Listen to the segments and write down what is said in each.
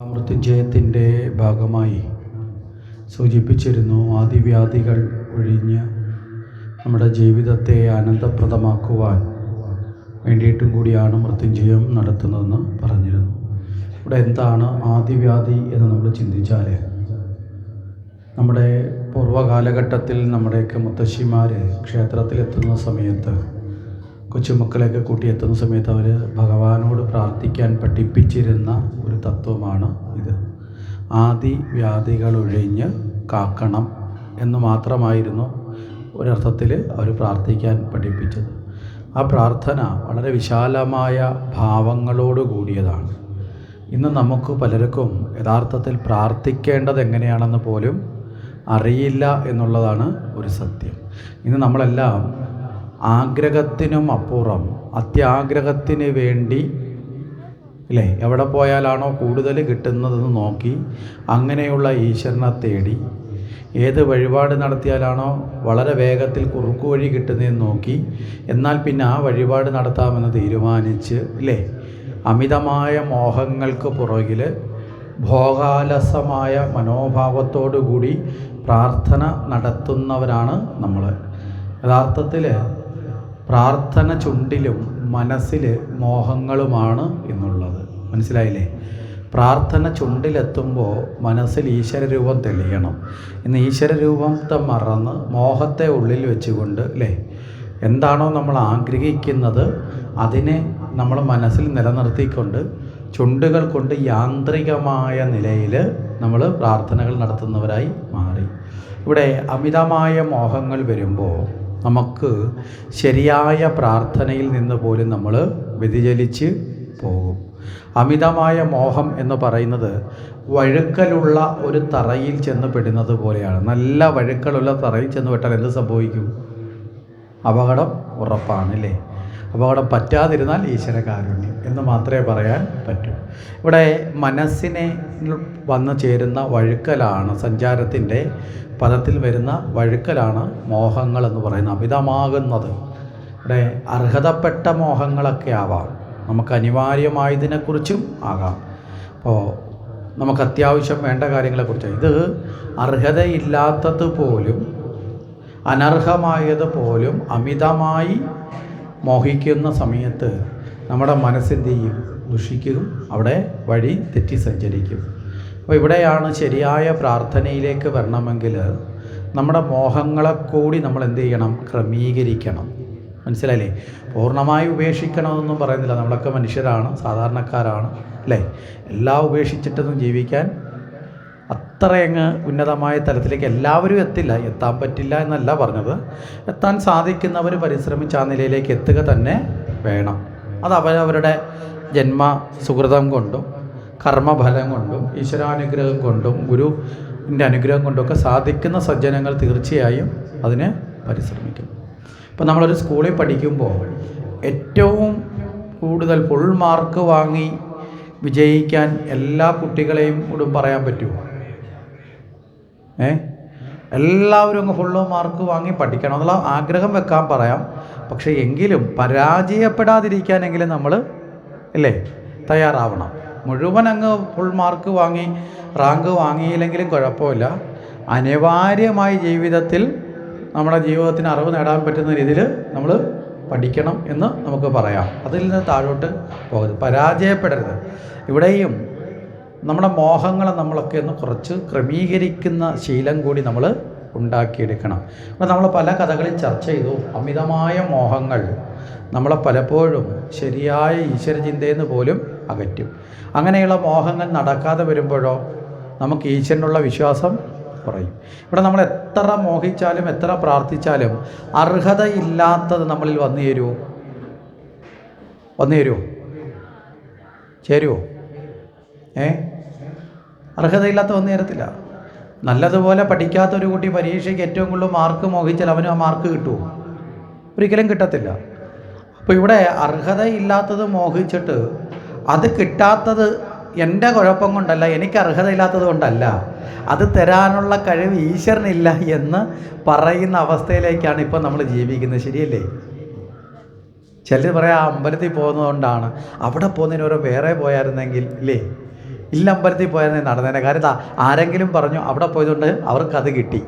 മൃത്യുഞ്ജയത്തിന്റെ ഭാഗമായി സൂചിപ്പിച്ചിരുന്നു ആദിവ്യാധികൾ ഒഴിഞ്ഞ് നമ്മുടെ ജീവിതത്തെ ആനന്ദപ്രദമാക്കുവാൻ വേണ്ടിയിട്ടും കൂടിയാണ് മൃത്യുജയം നടത്തുന്നതെന്ന് പറഞ്ഞിരുന്നു. ഇവിടെ എന്താണ് ആദിവ്യാധി എന്ന് നമ്മൾ ചിന്തിച്ചാൽ നമ്മുടെ പൂർവകാലഘട്ടത്തിൽ നമ്മുടെയൊക്കെ മുത്തശ്ശിമാർ ക്ഷേത്രത്തിലെത്തുന്ന സമയത്ത് കൊച്ചുമക്കളെയൊക്കെ കൂട്ടിയെത്തുന്ന സമയത്ത് അവർ ഭഗവാനോട് പ്രാർത്ഥിക്കാൻ പഠിപ്പിച്ചിരുന്ന ഒരു തത്വമാണ് ഇത്. ആദി വ്യാധികൾ ഒഴിഞ്ഞ് കാക്കണം എന്ന് മാത്രമായിരുന്നു ഒരർത്ഥത്തിൽ അവർ പ്രാർത്ഥിക്കാൻ പഠിപ്പിച്ചത്. ആ പ്രാർത്ഥന വളരെ വിശാലമായ ഭാവങ്ങളോട് കൂടിയതാണ്. ഇന്ന് നമുക്ക് പലർക്കും യഥാർത്ഥത്തിൽ പ്രാർത്ഥിക്കേണ്ടത് എങ്ങനെയാണെന്ന് പോലും അറിയില്ല എന്നുള്ളതാണ് ഒരു സത്യം. ഇന്ന് നമ്മളെല്ലാം ആഗ്രഹത്തിനും അപ്പുറം അത്യാഗ്രഹത്തിന് വേണ്ടി അല്ലേ എവിടെ പോയാലാണോ കൂടുതൽ കിട്ടുന്നതെന്ന് നോക്കി അങ്ങനെയുള്ള ഈശ്വരനെ തേടി ഏത് വഴിപാട് നടത്തിയാലാണോ വളരെ വേഗത്തിൽ കുറുക്കു വഴി കിട്ടുന്നതെന്ന് നോക്കി എന്നാൽ പിന്നെ ആ വഴിപാട് നടത്താമെന്ന് തീരുമാനിച്ച് അല്ലേ അമിതമായ മോഹങ്ങൾക്ക് പുറകിൽ ഭോഗാലസമായ മനോഭാവത്തോടു കൂടി പ്രാർത്ഥന നടത്തുന്നവരാണ് നമ്മൾ. യഥാർത്ഥത്തിൽ പ്രാർത്ഥന ചുണ്ടിലും മനസ്സിൽ മോഹങ്ങളുമാണ് എന്നുള്ളത്. മനസ്സിലായില്ലേ? പ്രാർത്ഥന ചുണ്ടിലെത്തുമ്പോൾ മനസ്സിൽ ഈശ്വരരൂപം തെളിയണം. ഇന്ന് ഈശ്വരരൂപത്തെ മറന്ന് മോഹത്തെ ഉള്ളിൽ വെച്ചുകൊണ്ട് അല്ലേ എന്താണോ നമ്മൾ ആഗ്രഹിക്കുന്നത് അതിനെ നമ്മൾ മനസ്സിൽ നിലനിർത്തിക്കൊണ്ട് ചുണ്ടുകൾ കൊണ്ട് യാന്ത്രികമായ നിലയിൽ നമ്മൾ പ്രാർത്ഥനകൾ നടത്തുന്നവരായി മാറി. ഇവിടെ അമിതമായ മോഹങ്ങൾ വരുമ്പോൾ നമുക്ക് ശരിയായ പ്രാർത്ഥനയിൽ നിന്ന് പോലും നമ്മൾ വ്യതിചലിച്ച് പോകും. അമിതമായ മോഹം എന്ന് പറയുന്നത് വഴുക്കലുള്ള ഒരു തറയിൽ ചെന്ന് പെടുന്നത് പോലെയാണ്. നല്ല വഴുക്കലുള്ള തറയിൽ ചെന്ന് പെട്ടാൽ എന്ത് സംഭവിക്കും? അപകടം ഉറപ്പാണ് അല്ലേ? അപകടം പറ്റാതിരുന്നാൽ ഈശ്വര കാരുണ്യം എന്ന് മാത്രമേ പറയാൻ പറ്റൂ. ഇവിടെ മനസ്സിനെ വന്നു ചേരുന്ന വഴുക്കലാണ് സഞ്ചാരത്തിന്റെ പദത്തിൽ വരുന്ന വഴുക്കലാണ് മോഹങ്ങൾ എന്ന് പറയുന്നത് അമിതമാകുന്നത്. ഇവിടെ അർഹതപ്പെട്ട മോഹങ്ങളൊക്കെ ആവാം. നമുക്ക് അനിവാര്യമായതിനെക്കുറിച്ചും ആകാം. അപ്പോൾ നമുക്ക് അത്യാവശ്യം വേണ്ട കാര്യങ്ങളെക്കുറിച്ച് ഇത് അർഹതയില്ലാത്തത് പോലും അനർഹമായത് പോലും അമിതമായി മോഹിക്കുന്ന സമയത്ത് നമ്മുടെ മനസ്സെന്ത് ചെയ്യും ദുഷിക്കും അവിടെ വഴി തെറ്റി സഞ്ചരിക്കും. അപ്പോൾ ഇവിടെയാണ് ശരിയായ പ്രാർത്ഥനയിലേക്ക് വരണമെങ്കിൽ നമ്മുടെ മോഹങ്ങളെ കൂടി നമ്മൾ എന്ത് ചെയ്യണം? ക്രമീകരിക്കണം. മനസ്സിലായില്ലേ? പൂർണമായി ഉപേക്ഷിക്കണമെന്നൊന്നും പറയുന്നില്ല. നമ്മളൊക്കെ മനുഷ്യരാണ് സാധാരണക്കാരാണ് അല്ലേ? എല്ലാം ഉപേക്ഷിച്ചിട്ടൊന്നും ജീവിക്കാൻ അത്രയങ്ങ് ഉന്നതമായ തലത്തിലേക്ക് എല്ലാവരും എത്തില്ല. എത്താൻ പറ്റില്ല എന്നല്ല പറഞ്ഞത്. എത്താൻ സാധിക്കുന്നവർ പരിശ്രമിച്ച് ആ നിലയിലേക്ക് എത്തുക തന്നെ വേണം. അത് അവരവരുടെ ജന്മ സുഹൃതം കൊണ്ടും കർമ്മഫലം കൊണ്ടും ഈശ്വരാനുഗ്രഹം കൊണ്ടും ഗുരുവിന്റെ അനുഗ്രഹം കൊണ്ടുമൊക്കെ സാധിക്കുന്ന സജ്ജനങ്ങൾ തീർച്ചയായും അതിന് പരിശ്രമിക്കും. ഇപ്പം നമ്മളൊരു സ്കൂളിൽ പഠിക്കുമ്പോൾ ഏറ്റവും കൂടുതൽ ഫുൾ മാർക്ക് വാങ്ങി വിജയിക്കാൻ എല്ലാ കുട്ടികളെയും കൂടും പറയാൻ പറ്റുമോ? ഏ? എല്ലാവരും അങ്ങ് ഫുള്ള് മാർക്ക് വാങ്ങി പഠിക്കണം എന്നുള്ള ആഗ്രഹം വെക്കാൻ പറയാം. പക്ഷേ എങ്കിലും പരാജയപ്പെടാതിരിക്കാനെങ്കിലും നമ്മൾ അല്ലേ തയ്യാറാവണം. മുഴുവൻ അങ്ങ് ഫുൾ മാർക്ക് വാങ്ങി റാങ്ക് വാങ്ങിയില്ലെങ്കിലും കുഴപ്പമില്ല. അനിവാര്യമായി ജീവിതത്തിൽ നമ്മുടെ ജീവിതത്തിന് അറിവ് നേടാൻ പറ്റുന്ന രീതിയിൽ നമ്മൾ പഠിക്കണം എന്ന് നമുക്ക് പറയാം. അതിൽ നിന്ന് താഴോട്ട് പോകരുത്. പരാജയപ്പെടരുത്. ഇവിടെയും നമ്മുടെ മോഹങ്ങളെ നമ്മളൊക്കെ ഒന്ന് കുറച്ച് ക്രമീകരിക്കുന്ന ശീലം കൂടി നമ്മൾ ഉണ്ടാക്കിയെടുക്കണം. അപ്പോൾ നമ്മൾ പല കഥകളിൽ ചർച്ച ചെയ്തു. അമിതമായ മോഹങ്ങൾ നമ്മളെ പലപ്പോഴും ശരിയായ ഈശ്വരചിന്തയിൽ നിന്ന് പോലും അകറ്റും. അങ്ങനെയുള്ള മോഹങ്ങൾ നടക്കാതെ വരുമ്പോഴോ നമുക്ക് ഈശ്വരനുള്ള വിശ്വാസം കുറയും. ഇവിടെ നമ്മൾ എത്ര മോഹിച്ചാലും എത്ര പ്രാർത്ഥിച്ചാലും അർഹതയില്ലാത്തത് നമ്മളിൽ വന്നു ചേരുമോ വന്നു ചേരുമോ ചേരുമോ ഏ? അർഹതയില്ലാത്ത ഒന്നും നേരത്തില്ല. നല്ലതുപോലെ പഠിക്കാത്ത ഒരു കുട്ടി പരീക്ഷയ്ക്ക് ഏറ്റവും കൂടുതൽ മാർക്ക് മോഹിച്ചാൽ അവനും ആ മാർക്ക് കിട്ടുമോ ഒരിക്കലും കിട്ടത്തില്ല. അപ്പോൾ ഇവിടെ അർഹതയില്ലാത്തത് മോഹിച്ചിട്ട് അത് കിട്ടാത്തത് എന്റെ കുഴപ്പം കൊണ്ടല്ല എനിക്ക് അർഹതയില്ലാത്തത് കൊണ്ടല്ല. അത് തരാനുള്ള കഴിവ് ഈശ്വരനില്ല എന്ന് പറയുന്ന അവസ്ഥയിലേക്കാണ് ഇപ്പോൾ നമ്മൾ ജീവിക്കുന്നത്. ശരിയല്ലേ? ചിലർ പറയാം അമ്പലത്തിൽ പോകുന്നതുകൊണ്ടാണ്. അവിടെ പോകുന്നതിന് ഓരോ വേറെ പോയായിരുന്നെങ്കിൽ ഇല്ലേ? ഇല്ല അമ്പലത്തിൽ പോയാൽ നടന്നേനെ. കാര്യം ആരെങ്കിലും പറഞ്ഞു അവിടെ പോയതുകൊണ്ട് അവർക്കത് കിട്ടി.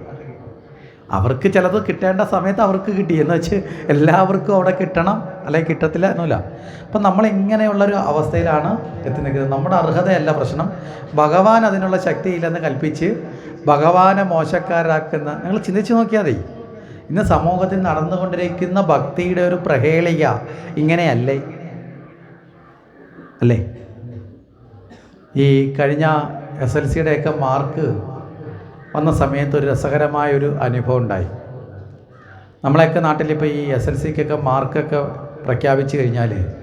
അവർക്ക് ചിലത് കിട്ടേണ്ട സമയത്ത് അവർക്ക് കിട്ടി. എന്ന് വെച്ച് എല്ലാവർക്കും അവിടെ കിട്ടണം അല്ലെങ്കിൽ കിട്ടത്തില്ല എന്നല്ല. അപ്പം നമ്മൾ ഇങ്ങനെയുള്ളൊരു അവസ്ഥയിലാണ് എത്തി നിൽക്കുന്നത് നമ്മുടെ അർഹതയല്ല പ്രശ്നം. ഭഗവാൻ അതിനുള്ള ശക്തിയില്ലെന്ന് കൽപ്പിച്ച് ഭഗവാനെ മോശക്കാരാക്കുന്ന നിങ്ങൾ ചിന്തിച്ച് നോക്കിയാൽ മതി. ഇന്ന് സമൂഹത്തിൽ നടന്നുകൊണ്ടിരിക്കുന്ന ഭക്തിയുടെ ഒരു പ്രഹേളിക ഇങ്ങനെയല്ലേ? അല്ലേ? ഈ കഴിഞ്ഞ എസ് എൽ സിയുടെയൊക്കെ മാർക്ക് വന്ന സമയത്ത് ഒരു രസകരമായ ഒരു അനുഭവം ഉണ്ടായി. നമ്മളെയൊക്കെ നാട്ടിലിപ്പോൾ ഈ എസ് എൽ സിക്കൊക്കെ മാർക്കൊക്കെ പ്രഖ്യാപിച്ചു കഴിഞ്ഞാൽ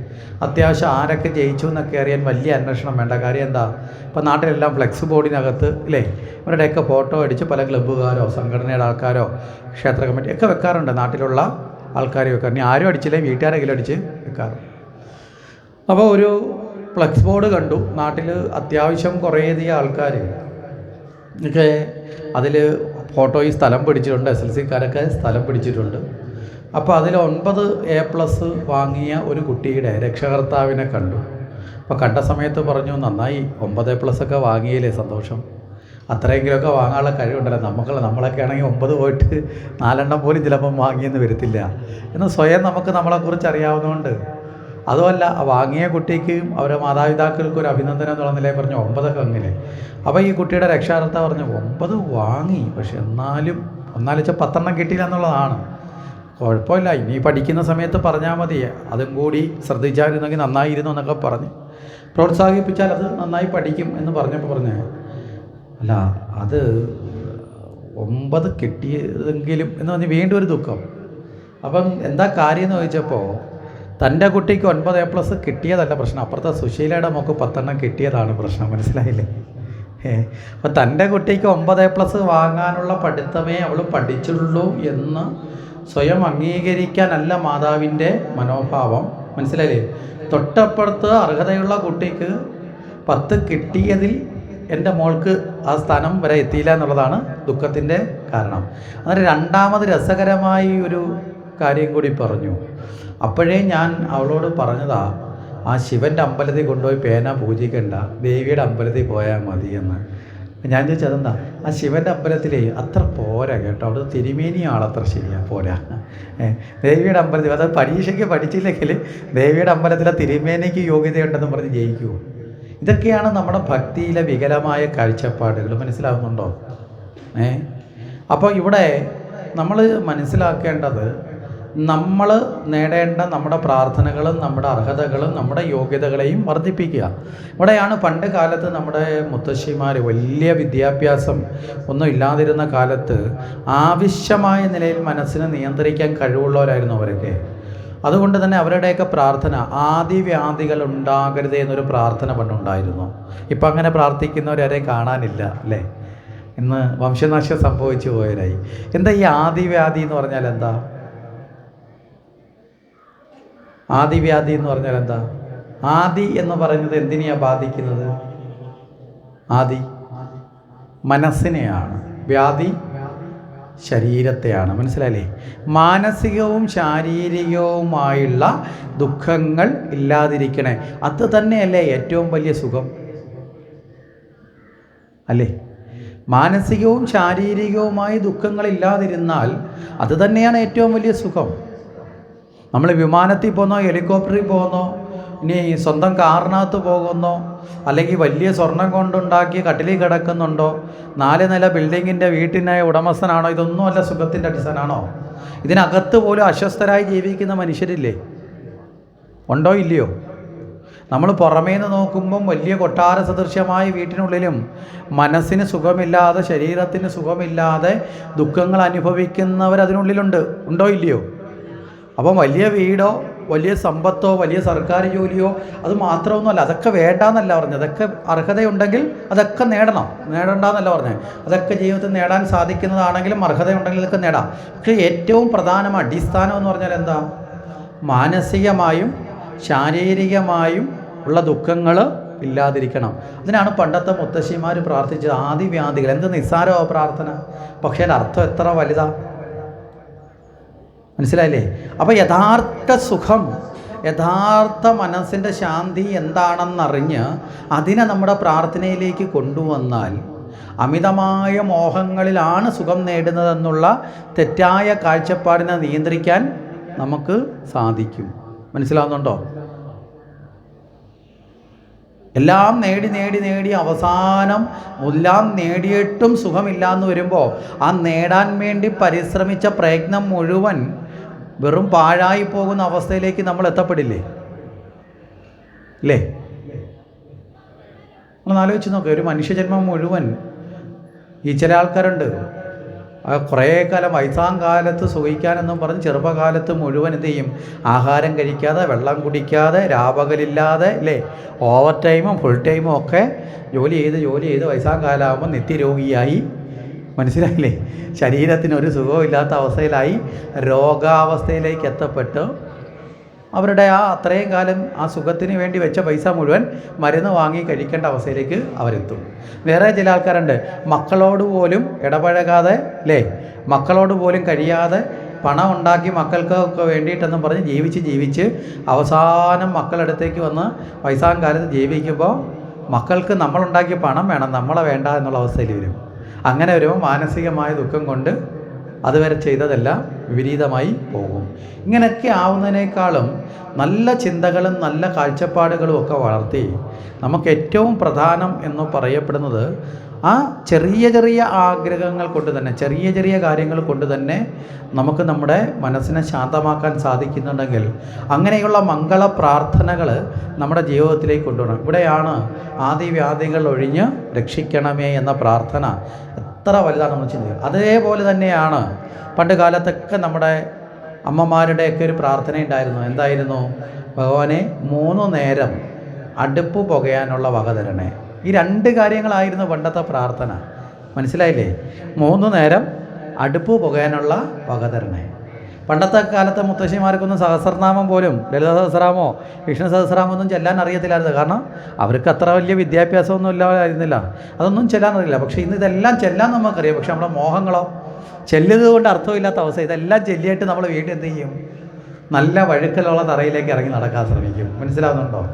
അത്യാവശ്യം ആരൊക്കെ ജയിച്ചു എന്നൊക്കെ അറിയാൻ വലിയ അന്വേഷണം വേണ്ട. കാര്യം എന്താ? ഇപ്പോൾ നാട്ടിലെല്ലാം ഫ്ലെക്സ് ബോർഡിനകത്ത് അല്ലേ ഇവരുടെയൊക്കെ ഫോട്ടോ അടിച്ച് പല ക്ലബ്ബുകാരോ സംഘടനയുടെ ആൾക്കാരോ ക്ഷേത്ര കമ്മിറ്റി ഒക്കെ വെക്കാറുണ്ട്. നാട്ടിലുള്ള ആൾക്കാരെ വെക്കാറുണ്ട് ആരും അടിച്ചില്ലേ. വീട്ടുകാരെങ്കിലും അടിച്ച് വെക്കാറുണ്ട് അപ്പോൾ ഒരു ഫ്ലെക്സ് ബോർഡ് കണ്ടു. നാട്ടിൽ അത്യാവശ്യം കുറേയധികം ആൾക്കാർ ഒക്കെ അതിൽ ഫോട്ടോയിൽ സ്ഥലം പിടിച്ചിട്ടുണ്ട്. എസ് എൽ സിക്കാരൊക്കെ സ്ഥലം പിടിച്ചിട്ടുണ്ട്. അപ്പോൾ അതിൽ ഒൻപത് എ പ്ലസ് വാങ്ങിയ ഒരു കുട്ടിയുടെ രക്ഷകർത്താവിനെ കണ്ടു. അപ്പോൾ കണ്ട സമയത്ത് പറഞ്ഞു നന്നായി ഒമ്പത് എ പ്ലസ് ഒക്കെ വാങ്ങിയില്ലേ സന്തോഷം. അത്രയെങ്കിലുമൊക്കെ വാങ്ങാനുള്ള കഴിവുണ്ടല്ലോ. നമുക്ക് നമ്മളൊക്കെ ആണെങ്കിൽ ഒമ്പത് പോയിട്ട് നാലെണ്ണം പോലും ചിലപ്പം വാങ്ങിയെന്ന് വരത്തില്ല. എന്ന് സ്വയം നമുക്ക് നമ്മളെക്കുറിച്ച് അറിയാവുന്നതുകൊണ്ട് അതുമല്ല വാങ്ങിയ കുട്ടിക്കും അവരെ മാതാപിതാക്കൾക്ക് ഒരു അഭിനന്ദനം എന്നുള്ള നിലയിൽ പറഞ്ഞു ഒമ്പതൊക്കെ അങ്ങനെ അപ്പോൾ ഈ കുട്ടിയുടെ രക്ഷാകർത്ത പറഞ്ഞു ഒമ്പത് വാങ്ങി പക്ഷെ എന്നാലും ഒന്നാലും വെച്ചാൽ പത്തെണ്ണം കിട്ടിയില്ല എന്നുള്ളതാണ്. കുഴപ്പമില്ല ഇനി പഠിക്കുന്ന സമയത്ത് പറഞ്ഞാൽ മതി. അതും കൂടി ശ്രദ്ധിച്ചായിരുന്നെങ്കിൽ നന്നായിരുന്നു എന്നൊക്കെ പറഞ്ഞ്. പ്രോത്സാഹിപ്പിച്ചാൽ അത് നന്നായി പഠിക്കും എന്ന് പറഞ്ഞപ്പോൾ പറഞ്ഞേ അല്ല അത് ഒമ്പത് കിട്ടിയതെങ്കിലും എന്ന് പറഞ്ഞ് വീണ്ടും ഒരു ദുഃഖം. അപ്പം എന്താ കാര്യം എന്ന് ചോദിച്ചപ്പോൾ തന്റെ കുട്ടിക്ക് ഒൻപത് എ പ്ലസ് കിട്ടിയതല്ല പ്രശ്നം. അപ്പുറത്തെ സുശീലയുടെ മോക്ക് പത്തെണ്ണം കിട്ടിയതാണ് പ്രശ്നം. മനസ്സിലായില്ലേ? ഏ അപ്പം തന്റെ കുട്ടിക്ക് ഒമ്പത് എ പ്ലസ് വാങ്ങാനുള്ള പഠിത്തമേ അവൾ പഠിച്ചുള്ളൂ എന്ന് സ്വയം അംഗീകരിക്കാനല്ല മാതാവിന്റെ മനോഭാവം. മനസ്സിലായില്ലേ? തൊട്ടപ്പുറത്ത് അർഹതയുള്ള കുട്ടിക്ക് പത്ത് കിട്ടിയതിൽ എന്റെ മോൾക്ക് ആ സ്ഥാനം വരെ എത്തിയില്ല എന്നുള്ളതാണ് ദുഃഖത്തിന്റെ കാരണം. അന്നേരം രണ്ടാമത് രസകരമായി ഒരു കാര്യം കൂടി പറഞ്ഞു. അപ്പോഴേ ഞാൻ അവളോട് പറഞ്ഞതാ ആ ശിവന്റെ അമ്പലത്തിൽ കൊണ്ടുപോയി പേന പൂജിക്കണ്ട ദേവിയുടെ അമ്പലത്തിൽ പോയാൽ മതി എന്ന്. ഞാൻ ചോദിച്ചത് അതെന്താ? ആ ശിവന്റെ അമ്പലത്തിലേ അത്ര പോരാ കേട്ടോ അവിടെ തിരുമേനി ആളത്ര ശരിയാ പോരാ. ദേവിയുടെ അമ്പലത്തിൽ അത് പരീക്ഷയ്ക്ക് പഠിച്ചില്ലെങ്കിൽ ദേവിയുടെ അമ്പലത്തിലെ തിരുമേനിക്ക് യോഗ്യതയുണ്ടെന്ന് പറഞ്ഞ് ജയിക്കുമോ ഇതൊക്കെയാണ് നമ്മുടെ ഭക്തിയിലെ വികലമായ കാഴ്ചപ്പാടുകൾ മനസ്സിലാകുന്നുണ്ടോ ഏ അപ്പോൾ ഇവിടെ നമ്മൾ മനസ്സിലാക്കേണ്ടത് നമ്മൾ നേടേണ്ട നമ്മുടെ പ്രാർത്ഥനകളും നമ്മുടെ അർഹതകളും നമ്മുടെ യോഗ്യതകളെയും വർദ്ധിപ്പിക്കുക. ഇവിടെയാണ് പണ്ട് കാലത്ത് നമ്മുടെ മുത്തശ്ശിമാർ വലിയ വിദ്യാഭ്യാസം ഒന്നും ഇല്ലാതിരുന്ന കാലത്ത് ആവശ്യമായ നിലയിൽ മനസ്സിനെ നിയന്ത്രിക്കാൻ കഴിവുള്ളവരായിരുന്നു അവരൊക്കെ. അതുകൊണ്ട് തന്നെ അവരുടെയൊക്കെ പ്രാർത്ഥന ആദിവ്യാധികൾ ഉണ്ടാകരുത് എന്നൊരു പ്രാർത്ഥന പണ്ടുണ്ടായിരുന്നു. ഇപ്പം അങ്ങനെ പ്രാർത്ഥിക്കുന്നവരെ കാണാനില്ല അല്ലേ? ഇന്ന് വംശനാശം സംഭവിച്ചു പോയവരായി. എന്താ ഈ ആദിവ്യാധി എന്ന് പറഞ്ഞാൽ എന്താ? ആദിവ്യാധി എന്ന് പറഞ്ഞാൽ എന്താ? ആദി എന്ന് പറയുന്നത് എന്തിനെയാണ് ബാധിക്കുന്നത്? ആദി മനസ്സിനെയാണ്. വ്യാധി ശരീരത്തെയാണ്. മനസ്സിലായില്ലേ? മാനസികവും ശാരീരികവുമായുള്ള ദുഃഖങ്ങൾ ഇല്ലാതിരിക്കണേ. അത് തന്നെയല്ലേ ഏറ്റവും വലിയ സുഖം? അല്ലേ? മാനസികവും ശാരീരികവുമായി ദുഃഖങ്ങൾ ഇല്ലാതിരുന്നാൽ അത് തന്നെയാണ് ഏറ്റവും വലിയ സുഖം. നമ്മൾ വിമാനത്തിൽ പോകുന്നോ ഹെലികോപ്റ്ററിൽ പോകുന്നോ ഇനി സ്വന്തം കാറിനകത്ത് പോകുന്നോ അല്ലെങ്കിൽ വലിയ സ്വർണം കൊണ്ടുണ്ടാക്കി കട്ടിലിൽ കിടക്കുന്നുണ്ടോ നാല് നില ബിൽഡിങ്ങിന്റെ വീട്ടിന്റെ ഉടമസ്ഥനാണോ ഇതൊന്നും അല്ല സുഖത്തിന്റെ അടിസ്ഥാനാണോ? ഇതിനകത്ത് പോലും അസ്വസ്ഥരായി ജീവിക്കുന്ന മനുഷ്യരില്ലേ? ഉണ്ടോ ഇല്ലയോ? നമ്മൾ പുറമേ നിന്ന് നോക്കുമ്പം വലിയ കൊട്ടാര സദൃശ്യമായ വീട്ടിനുള്ളിലും മനസ്സിന് സുഖമില്ലാതെ ശരീരത്തിന് സുഖമില്ലാതെ ദുഃഖങ്ങൾ അനുഭവിക്കുന്നവർ അതിനുള്ളിലുണ്ട് ഉണ്ടോ ഇല്ലയോ? അപ്പം വലിയ വീടോ വലിയ സമ്പത്തോ വലിയ സർക്കാർ ജോലിയോ അത് മാത്രമൊന്നുമല്ല. അതൊക്കെ വേണ്ടാന്നല്ല പറഞ്ഞത്. അതൊക്കെ അർഹതയുണ്ടെങ്കിൽ അതൊക്കെ നേടണം. നേടണ്ടെന്നല്ല പറഞ്ഞത് അതൊക്കെ ജീവിതത്തിൽ നേടാൻ സാധിക്കുന്നതാണെങ്കിലും അർഹതയുണ്ടെങ്കിൽ അതൊക്കെ നേടാം. പക്ഷേ ഏറ്റവും പ്രധാനം അടിസ്ഥാനം എന്ന് പറഞ്ഞാൽ എന്താ? മാനസികമായും ശാരീരികമായും ഉള്ള ദുഃഖങ്ങൾ ഇല്ലാതിരിക്കണം. അതിനാണ് പണ്ടത്തെ മുത്തശ്ശിമാർ പ്രാർത്ഥിച്ചത് ആദിവ്യാധികൾ. എന്ത് നിസ്സാരമോ പ്രാർത്ഥന? പക്ഷേ അതിന്റെ അർത്ഥം എത്ര വലുതാ? മനസ്സിലായില്ലേ? അപ്പോൾ യഥാർത്ഥ സുഖം യഥാർത്ഥ മനസ്സിന്റെ ശാന്തി എന്താണെന്നറിഞ്ഞ് അതിനെ നമ്മുടെ പ്രാർത്ഥനയിലേക്ക് കൊണ്ടുവന്നാൽ അമിതമായ മോഹങ്ങളിലാണ് സുഖം നേടുന്നതെന്നുള്ള തെറ്റായ കാഴ്ചപ്പാടിനെ നിയന്ത്രിക്കാൻ നമുക്ക് സാധിക്കും. മനസ്സിലാവുന്നുണ്ടോ? എല്ലാം നേടി നേടി നേടി അവസാനം എല്ലാം നേടിയിട്ടും സുഖമില്ല എന്ന് വരുമ്പോൾ ആ നേടാൻ വേണ്ടി പരിശ്രമിച്ച പ്രയത്നം മുഴുവൻ വെറും പാഴായി പോകുന്ന അവസ്ഥയിലേക്ക് നമ്മൾ എത്തപ്പെടില്ലേ? അല്ലേ നമ്മൾ ആലോചിച്ച് നോക്കുക ഒരു മനുഷ്യജന്മം മുഴുവൻ ഈ ചില ആൾക്കാരുണ്ട്. കുറേ കാലം വയസ്സാം കാലത്ത് സുഖിക്കാനെന്നും പറഞ്ഞ് ചെറുപ്പകാലത്ത് മുഴുവൻ എന്ത് ചെയ്യും? ആഹാരം കഴിക്കാതെ വെള്ളം കുടിക്കാതെ രാപകലില്ലാതെ അല്ലേ ഓവർ ടൈമും ഫുൾ ടൈമും ഒക്കെ ജോലി ചെയ്ത് ജോലി ചെയ്ത് വയസ്സാം കാലമാകുമ്പോൾ നിത്യരോഗിയായി മനസ്സിലായില്ലേ? ശരീരത്തിന് ഒരു സുഖമില്ലാത്ത അവസ്ഥയിലായി രോഗാവസ്ഥയിലേക്ക് എത്തപ്പെട്ടു. അവരുടെ ആ അത്രയും കാലം ആ സുഖത്തിന് വേണ്ടി വെച്ച പൈസ മുഴുവൻ മരുന്ന് വാങ്ങി കഴിക്കേണ്ട അവസ്ഥയിലേക്ക് അവരെത്തും. വേറെ ചില ആൾക്കാരുണ്ട്. മക്കളോട് പോലും ഇടപഴകാതെ അല്ലേ മക്കളോട് പോലും കഴിയാതെ പണം ഉണ്ടാക്കി മക്കൾക്കൊക്കെ വേണ്ടിയിട്ടെന്നും പറഞ്ഞ് ജീവിച്ച് ജീവിച്ച് അവസാനം മക്കളടുത്തേക്ക് വന്ന് വയസ്സാം കാലത്ത് ജീവിക്കുമ്പോൾ മക്കൾക്ക് നമ്മളുണ്ടാക്കിയ പണം വേണം നമ്മളെ വേണ്ട എന്നുള്ള അവസ്ഥയിൽ വരും. അങ്ങനെ വരുമ്പോൾ മാനസികമായ ദുഃഖം കൊണ്ട് അതുവരെ ചെയ്തതെല്ലാം വിപരീതമായി പോകും. ഇങ്ങനെയൊക്കെ ആവുന്നതിനേക്കാളും നല്ല ചിന്തകളും നല്ല കാഴ്ചപ്പാടുകളും ഒക്കെ വളർത്തി നമുക്ക് ഏറ്റവും പ്രധാനം എന്ന് പറയപ്പെടുന്നത് ആ ചെറിയ ചെറിയ ആഗ്രഹങ്ങൾ കൊണ്ട് തന്നെ ചെറിയ ചെറിയ കാര്യങ്ങൾ കൊണ്ട് തന്നെ നമുക്ക് നമ്മുടെ മനസ്സിനെ ശാന്തമാക്കാൻ സാധിക്കുന്നുണ്ടെങ്കിൽ അങ്ങനെയുള്ള മംഗള പ്രാർത്ഥനകൾ നമ്മുടെ ജീവിതത്തിലേക്ക് കൊണ്ടുവരണം. ഇവിടെയാണ് ആദിവ്യാധികൾ ഒഴിഞ്ഞ് രക്ഷിക്കണമേ എന്ന പ്രാർത്ഥന എത്ര വലുതാണ് നമ്മൾ ചിന്തിക്കുക. അതേപോലെ തന്നെയാണ് പണ്ട് കാലത്തൊക്കെ നമ്മുടെ അമ്മമാരുടെയൊക്കെ ഒരു പ്രാർത്ഥന ഉണ്ടായിരുന്നു. എന്തായിരുന്നു? ഭഗവാനെ മൂന്ന് നേരം അടുപ്പ് പുകയാനുള്ള വക തരണേ. ഈ രണ്ട് കാര്യങ്ങളായിരുന്നു പണ്ടത്തെ പ്രാർത്ഥന. മനസ്സിലായില്ലേ? മൂന്ന് നേരം അടുപ്പ് പുകയാനുള്ള വക തരണേ പണ്ടത്തെ കാലത്തെ മുത്തശ്ശിമാർക്കൊന്നും സഹസ്രനാമം പോലും ലളിത സഹസ്രാമോ വിഷ്ണു സഹസ്രാമോ ഒന്നും ചെല്ലാൻ അറിയത്തില്ലായിരുന്നു. കാരണം അവർക്ക് അത്ര വലിയ വിദ്യാഭ്യാസമൊന്നും ഇല്ലായിരുന്നില്ല. അതൊന്നും ചെല്ലാൻ അറിയില്ല. പക്ഷേ ഇന്ന് ഇതെല്ലാം ചെല്ലാൻ നമുക്കറിയാം. പക്ഷെ നമ്മുടെ മോഹങ്ങളോ ചെല്ലുന്നത് കൊണ്ട് അർത്ഥമില്ലാത്ത അവസ്ഥ. ഇതെല്ലാം ചെല്ലിയിട്ട് നമ്മൾ വീണ്ടും എന്ത് ചെയ്യും? നല്ല വഴുക്കലുള്ള തറയിലേക്ക് ഇറങ്ങി നടക്കാൻ ശ്രമിക്കും. മനസ്സിലാവുന്നുണ്ടോ?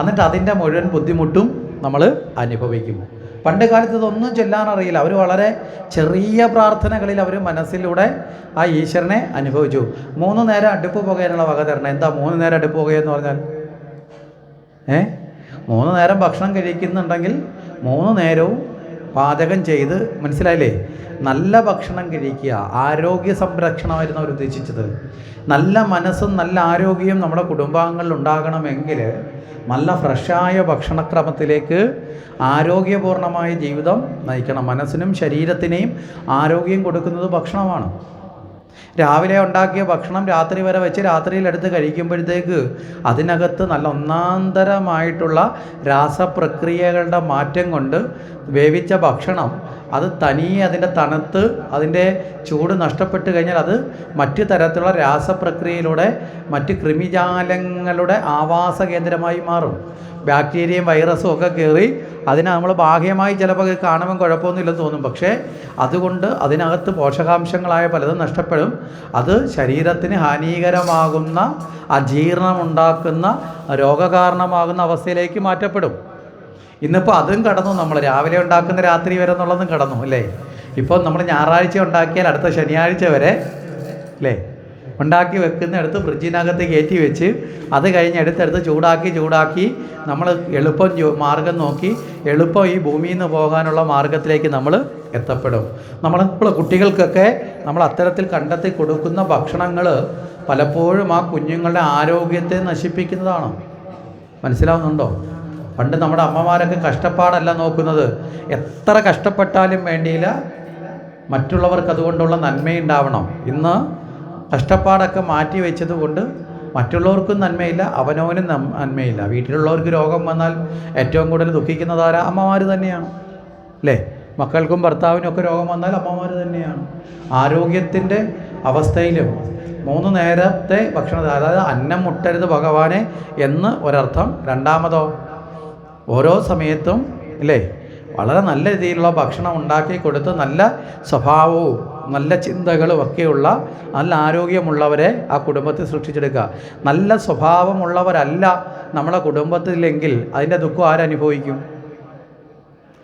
എന്നിട്ട് അതിന്റെ മുഴുവൻ ബുദ്ധിമുട്ടും നമ്മൾ അനുഭവിക്കും പണ്ട് കാലത്ത് ഇതൊന്നും ചെല്ലാനറിയില്ല അവർ വളരെ ചെറിയ പ്രാർത്ഥനകളിൽ അവർ മനസ്സിലൂടെ ആ ഈശ്വരനെ അനുഭവിച്ചു. മൂന്ന് നേരം അടുപ്പ് പുകയാനുള്ള വക തരണം. എന്താ മൂന്ന് നേരം അടുപ്പ് പുകയെന്ന് പറഞ്ഞാൽ? ഏ? മൂന്ന് നേരം ഭക്ഷണം കഴിക്കുന്നുണ്ടെങ്കിൽ മൂന്ന് നേരവും പാചകം ചെയ്ത് മനസ്സിലായില്ലേ? നല്ല ഭക്ഷണം കഴിക്കുക ആരോഗ്യ സംരക്ഷണമായിരുന്നു അവർ ഉദ്ദേശിച്ചത്. നല്ല മനസ്സും നല്ല ആരോഗ്യവും നമ്മുടെ കുടുംബാംഗങ്ങളിൽ ഉണ്ടാകണമെങ്കിൽ നല്ല ഫ്രഷായ ഭക്ഷണക്രമത്തിലേക്ക് ആരോഗ്യപൂർണമായ ജീവിതം നയിക്കണം. മനസ്സിനും ശരീരത്തിനെയും ആരോഗ്യം കൊടുക്കുന്നത് ഭക്ഷണമാണ്. രാവിലെ ഉണ്ടാക്കിയ ഭക്ഷണം രാത്രി വരെ വെച്ച് രാത്രിയിലെടുത്ത് കഴിക്കുമ്പോഴത്തേക്ക് അതിനകത്ത് നല്ല ഒന്നാന്തരമായിട്ടുള്ള രാസപ്രക്രിയകളുടെ മാറ്റം കൊണ്ട് വേവിച്ച ഭക്ഷണം അത് തനിയെ അതിന്റെ തണുത്ത് അതിന്റെ ചൂട് നഷ്ടപ്പെട്ട് കഴിഞ്ഞാൽ അത് മറ്റു തരത്തിലുള്ള രാസപ്രക്രിയയിലൂടെ മറ്റ് കൃമിജാലങ്ങളുടെ ആവാസ കേന്ദ്രമായി മാറും. ബാക്ടീരിയയും വൈറസും ഒക്കെ കയറി അതിനെ നമ്മൾ ബാഹ്യമായി ചിലപ്പോൾ കാണുമ്പോൾ കുഴപ്പമൊന്നുമില്ലെന്ന് തോന്നും. പക്ഷേ അതുകൊണ്ട് അതിനകത്ത് പോഷകാംശങ്ങളായ പലതും നഷ്ടപ്പെടും. അത് ശരീരത്തിന് ഹാനികരമാകുന്ന അജീർണമുണ്ടാക്കുന്ന രോഗകാരണമാകുന്ന അവസ്ഥയിലേക്ക് മാറ്റപ്പെടും. ഇന്നിപ്പോൾ അതും കടന്നു. നമ്മൾ രാവിലെ ഉണ്ടാക്കുന്ന രാത്രി വരെ എന്നുള്ളതും കടന്നു അല്ലേ? ഇപ്പോൾ നമ്മൾ ഞായറാഴ്ച ഉണ്ടാക്കിയാൽ അടുത്ത ശനിയാഴ്ച വരെ അല്ലേ? ഉണ്ടാക്കി വെക്കുന്ന വെക്കുന്നിടത്ത് ഫ്രിഡ്ജിനകത്ത് കയറ്റി വെച്ച് അത് കഴിഞ്ഞ് എടുത്തെടുത്ത് ചൂടാക്കി ചൂടാക്കി നമ്മൾ എളുപ്പം മാർഗം നോക്കി എളുപ്പം ഈ ഭൂമിയിൽ നിന്ന് പോകാനുള്ള മാർഗത്തിലേക്ക് നമ്മൾ എത്തപ്പെടും. നമ്മൾ ഇപ്പോൾ കുട്ടികൾക്കൊക്കെ നമ്മൾ അത്തരത്തിൽ കണ്ടെത്തി കൊടുക്കുന്ന ഭക്ഷണങ്ങൾ പലപ്പോഴും ആ കുഞ്ഞുങ്ങളുടെ ആരോഗ്യത്തെ നശിപ്പിക്കുന്നതാണ്. മനസ്സിലാവുന്നുണ്ടോ? പണ്ട് നമ്മുടെ അമ്മമാരൊക്കെ കഷ്ടപ്പാടല്ല നോക്കുന്നത്. എത്ര കഷ്ടപ്പെട്ടാലും വേണ്ടിയില്ല. മറ്റുള്ളവർക്ക് അതുകൊണ്ടുള്ള നന്മയുണ്ടാവണം. ഇന്ന് കഷ്ടപ്പാടൊക്കെ മാറ്റി വെച്ചത് കൊണ്ട് മറ്റുള്ളവർക്കും നന്മയില്ല അവനവനും നന്മയില്ല. വീട്ടിലുള്ളവർക്ക് രോഗം വന്നാൽ ഏറ്റവും കൂടുതൽ ദുഃഖിക്കുന്നത് അമ്മമാർ തന്നെയാണ്. അല്ലേ മക്കൾക്കും ഭർത്താവിനും ഒക്കെ രോഗം വന്നാൽ അമ്മമാർ തന്നെയാണ്. ആരോഗ്യത്തിന്റെ അവസ്ഥയിലും മൂന്ന് നേരത്തെ ഭക്ഷണം അതായത് അന്നം മുട്ടരുത് ഭഗവാനെ എന്ന് ഒരർത്ഥം രണ്ടാമതോ? ഓരോ സമയത്തും അല്ലേ വളരെ നല്ല രീതിയിലുള്ള ഭക്ഷണം ഉണ്ടാക്കി കൊടുത്ത് നല്ല സ്വഭാവവും നല്ല ചിന്തകളും ഒക്കെയുള്ള നല്ല ആരോഗ്യമുള്ളവരെ ആ കുടുംബത്തിൽ സൃഷ്ടിച്ചെടുക്കുക. നല്ല സ്വഭാവമുള്ളവരല്ല നമ്മളെ കുടുംബത്തിലെങ്കിൽ അതിന്റെ ദുഃഖം ആരനുഭവിക്കും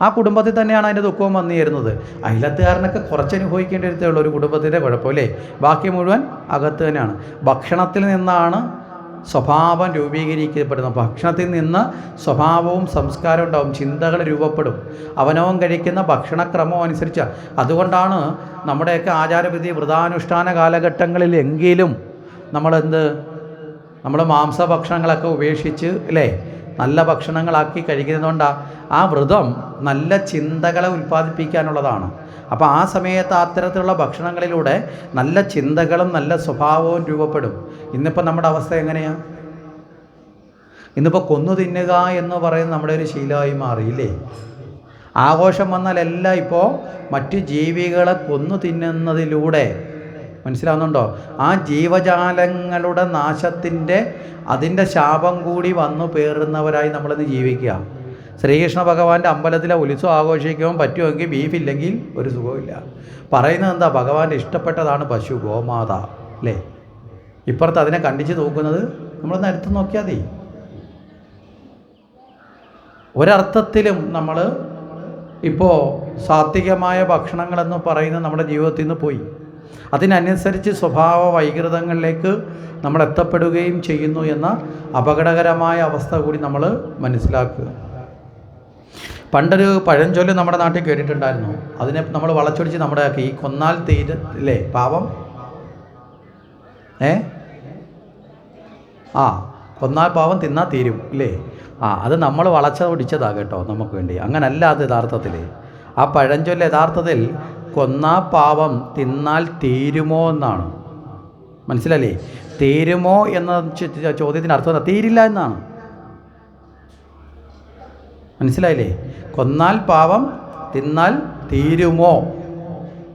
ആ കുടുംബത്തിൽ തന്നെയാണ് അതിന്റെ ദുഃഖവും വന്നു ചേരുന്നത് അയലത്തുകാരനൊക്കെ കുറച്ച് അനുഭവിക്കേണ്ടി ഒരു കുടുംബത്തിന്റെ കുഴപ്പമില്ലേ? ബാക്കി മുഴുവൻ അകത്ത് തന്നെയാണ്. ഭക്ഷണത്തിൽ നിന്നാണ് സ്വഭാവം രൂപീകരിക്കപ്പെടുന്നു ഭക്ഷണത്തിൽ നിന്ന് സ്വഭാവവും സംസ്കാരവും ഉണ്ടാവും. ചിന്തകൾ രൂപപ്പെടും. അവനവൻ കഴിക്കുന്ന ഭക്ഷണക്രമം അനുസരിച്ച്. അതുകൊണ്ടാണ് നമ്മുടെയൊക്കെ ആചാരവിധി വ്രതാനുഷ്ഠാന കാലഘട്ടങ്ങളിൽ എങ്കിലും നമ്മളെന്ത്? നമ്മൾ മാംസഭക്ഷണങ്ങളൊക്കെ ഉപേക്ഷിച്ച് അല്ലേ? നല്ല ഭക്ഷണങ്ങളാക്കി കഴിക്കുന്നതുകൊണ്ടാണ് ആ വ്രതം നല്ല ചിന്തകളെ ഉൽപ്പാദിപ്പിക്കാനുള്ളതാണ്. അപ്പോൾ ആ സമയത്ത് അത്തരത്തിലുള്ള ഭക്ഷണങ്ങളിലൂടെ നല്ല ചിന്തകളും നല്ല സ്വഭാവവും രൂപപ്പെടും. ഇന്നിപ്പോൾ നമ്മുടെ അവസ്ഥ എങ്ങനെയാണ് ഇന്നിപ്പോൾ കൊന്നു തിന്നുക എന്ന് പറയുന്നത് നമ്മുടെ ഒരു ശീലമായി മാറിയില്ലേ? ആഘോഷം വന്നാൽ എല്ലാം ഇപ്പോൾ മറ്റു ജീവികളെ കൊന്നു തിന്നുന്നതിലൂടെ മനസ്സിലാവുന്നുണ്ടോ? ആ ജീവജാലങ്ങളുടെ നാശത്തിന്റെ അതിന്റെ ശാപം കൂടി വന്നു പേറുന്നവരായി നമ്മളിന്ന് ജീവിക്കുക. ശ്രീകൃഷ്ണ ഭഗവാന്റെ അമ്പലത്തിലെ ഉത്സവം ആഘോഷിക്കാൻ പറ്റുമെങ്കിൽ ബീഫില്ലെങ്കിൽ ഒരു സുഖമില്ല പറയുന്നത് എന്താ? ഭഗവാന്റെ ഇഷ്ടപ്പെട്ടതാണ് പശു ഗോമാത അല്ലേ? ഇപ്പുറത്ത് അതിനെ കണ്ടിച്ച് നോക്കുന്നത് നമ്മളൊന്ന് അടുത്ത് നോക്കിയാൽ മതി. ഒരർത്ഥത്തിലും നമ്മൾ ഇപ്പോൾ സാത്വികമായ ഭക്ഷണങ്ങളെന്ന് പറയുന്നത് നമ്മുടെ ജീവിതത്തിൽ നിന്ന് പോയി. അതിനനുസരിച്ച് സ്വഭാവ വൈകൃതങ്ങളിലേക്ക് നമ്മൾ എത്തപ്പെടുകയും ചെയ്യുന്നു എന്ന അപകടകരമായ അവസ്ഥ കൂടി നമ്മൾ മനസ്സിലാക്കുക. പണ്ടൊരു പഴഞ്ചൊല്ല് നമ്മുടെ നാട്ടിൽ കേട്ടിട്ടുണ്ടായിരുന്നു. അതിനെ നമ്മൾ വളച്ചൊടിച്ച് നമ്മുടെ ഈ കൊന്നാൽ തീര അല്ലേ പാവം? ഏ? ആ കൊന്നാൽ പാവം തിന്നാൽ തീരും ഇല്ലേ ആ അത് നമ്മൾ വളച്ച കേട്ടോ നമുക്ക് വേണ്ടി. അങ്ങനല്ല അത് യഥാർത്ഥത്തിൽ. ആ പഴഞ്ചൊല്ല് യഥാർത്ഥത്തിൽ കൊന്നാ പാവം തിന്നാൽ തീരുമോ എന്നാണ്. മനസ്സിലല്ലേ തീരുമോ എന്ന ചോദ്യത്തിന് അർത്ഥം തീരില്ല എന്നാണ്. മനസ്സിലായില്ലേ? കൊന്നാൽ പാവം തിന്നാൽ തീരുമോ?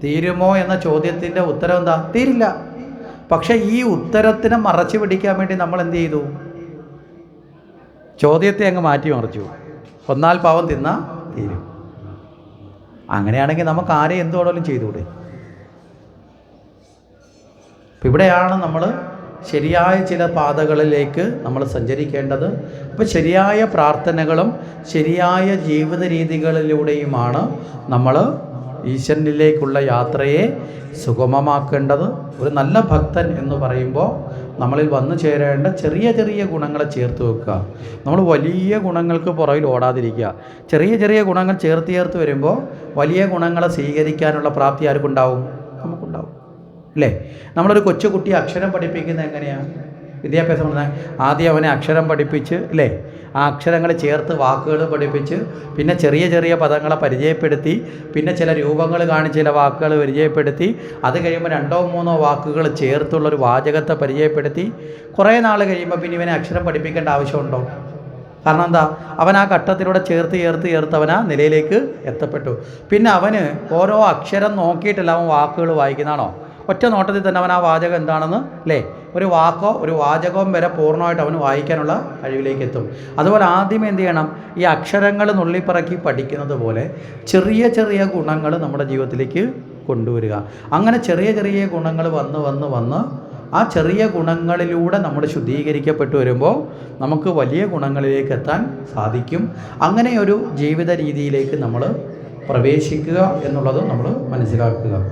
തീരുമോ എന്ന ചോദ്യത്തിന്റെ ഉത്തരം എന്താ? തീരില്ല. പക്ഷേ ഈ ഉത്തരത്തിനെ മറച്ചു പിടിക്കാൻ വേണ്ടി നമ്മൾ എന്ത് ചെയ്തു? ചോദ്യത്തെ അങ്ങ് മാറ്റി മറിച്ചു. കൊന്നാൽ പാവം തിന്ന തീരും. അങ്ങനെയാണെങ്കിൽ നമുക്ക് ആരെ എന്ത് വേണമെങ്കിലും ചെയ്തുകൂടെ? ഇവിടെയാണ് നമ്മൾ ശരിയായ ചില പാതകളിലേക്ക് നമ്മൾ സഞ്ചരിക്കേണ്ടത്. അപ്പോൾ ശരിയായ പ്രാർത്ഥനകളും ശരിയായ ജീവിത രീതികളിലൂടെയുമാണ് നമ്മൾ ഈശ്വരനിലേക്കുള്ള യാത്രയെ സുഗമമാക്കേണ്ടത്. ഒരു നല്ല ഭക്തൻ എന്ന് പറയുമ്പോൾ നമ്മളിൽ വന്നു ചേരേണ്ട ചെറിയ ചെറിയ ഗുണങ്ങളെ ചേർത്ത് വെക്കുക. നമ്മൾ വലിയ ഗുണങ്ങൾക്ക് പുറകിൽ ഓടാതിരിക്കുക. ചെറിയ ചെറിയ ഗുണങ്ങൾ ചേർത്ത് ചേർത്ത് വരുമ്പോൾ വലിയ ഗുണങ്ങളെ സ്വീകരിക്കാനുള്ള പ്രാപ്തി ആർക്കുണ്ടാവും? അല്ലേ? നമ്മളൊരു കൊച്ചു കുട്ടിയെ അക്ഷരം പഠിപ്പിക്കുന്നത് എങ്ങനെയാണ് വിദ്യാഭ്യാസം പറഞ്ഞാൽ ആദ്യം അവനെ അക്ഷരം പഠിപ്പിച്ച് അല്ലേ? ആ അക്ഷരങ്ങൾ ചേർത്ത് വാക്കുകൾ പഠിപ്പിച്ച് പിന്നെ ചെറിയ ചെറിയ പദങ്ങളെ പരിചയപ്പെടുത്തി പിന്നെ ചില രൂപങ്ങൾ കാണിച്ച് ചില വാക്കുകൾ പരിചയപ്പെടുത്തി അത് കഴിയുമ്പോൾ രണ്ടോ മൂന്നോ വാക്കുകൾ ചേർത്തുള്ളൊരു വാചകത്തെ പരിചയപ്പെടുത്തി കുറേ നാൾ കഴിയുമ്പോൾ പിന്നെ ഇവനെ അക്ഷരം പഠിപ്പിക്കേണ്ട ആവശ്യമുണ്ടോ? കാരണം എന്താ? അവൻ ആ ഘട്ടത്തിലൂടെ ചേർത്ത് ചേർത്ത് ചേർത്ത് അവൻ ആ നിലയിലേക്ക് എത്തപ്പെട്ടു. പിന്നെ അവന് ഓരോ അക്ഷരം നോക്കിയിട്ടല്ല അവൻ വാക്കുകൾ വായിക്കുന്നതാണോ? ഒറ്റ നോട്ടത്തിൽ തന്നെ അവൻ ആ വാചകം എന്താണെന്ന് അല്ലേ ഒരു വാക്കോ ഒരു വാചകവും വരെ പൂർണമായിട്ട് അവന് വായിക്കാനുള്ള കഴിവിലേക്ക് എത്തും. അതുപോലെ ആദ്യം എന്ത് ചെയ്യണം? ഈ അക്ഷരങ്ങൾ നുള്ളിപ്പറക്കി പഠിക്കുന്നത് പോലെ ചെറിയ ചെറിയ ഗുണങ്ങൾ നമ്മുടെ ജീവിതത്തിലേക്ക് കൊണ്ടുവരിക. അങ്ങനെ ചെറിയ ചെറിയ ഗുണങ്ങൾ വന്ന് വന്ന് വന്ന് ആ ചെറിയ ഗുണങ്ങളിലൂടെ നമ്മൾ ശുദ്ധീകരിക്കപ്പെട്ടു വരുമ്പോൾ നമുക്ക് വലിയ ഗുണങ്ങളിലേക്ക് എത്താൻ സാധിക്കും. അങ്ങനെ ഒരു ജീവിത രീതിയിലേക്ക് നമ്മൾ പ്രവേശിക്കുക എന്നുള്ളത് നമ്മൾ മനസ്സിലാക്കുക.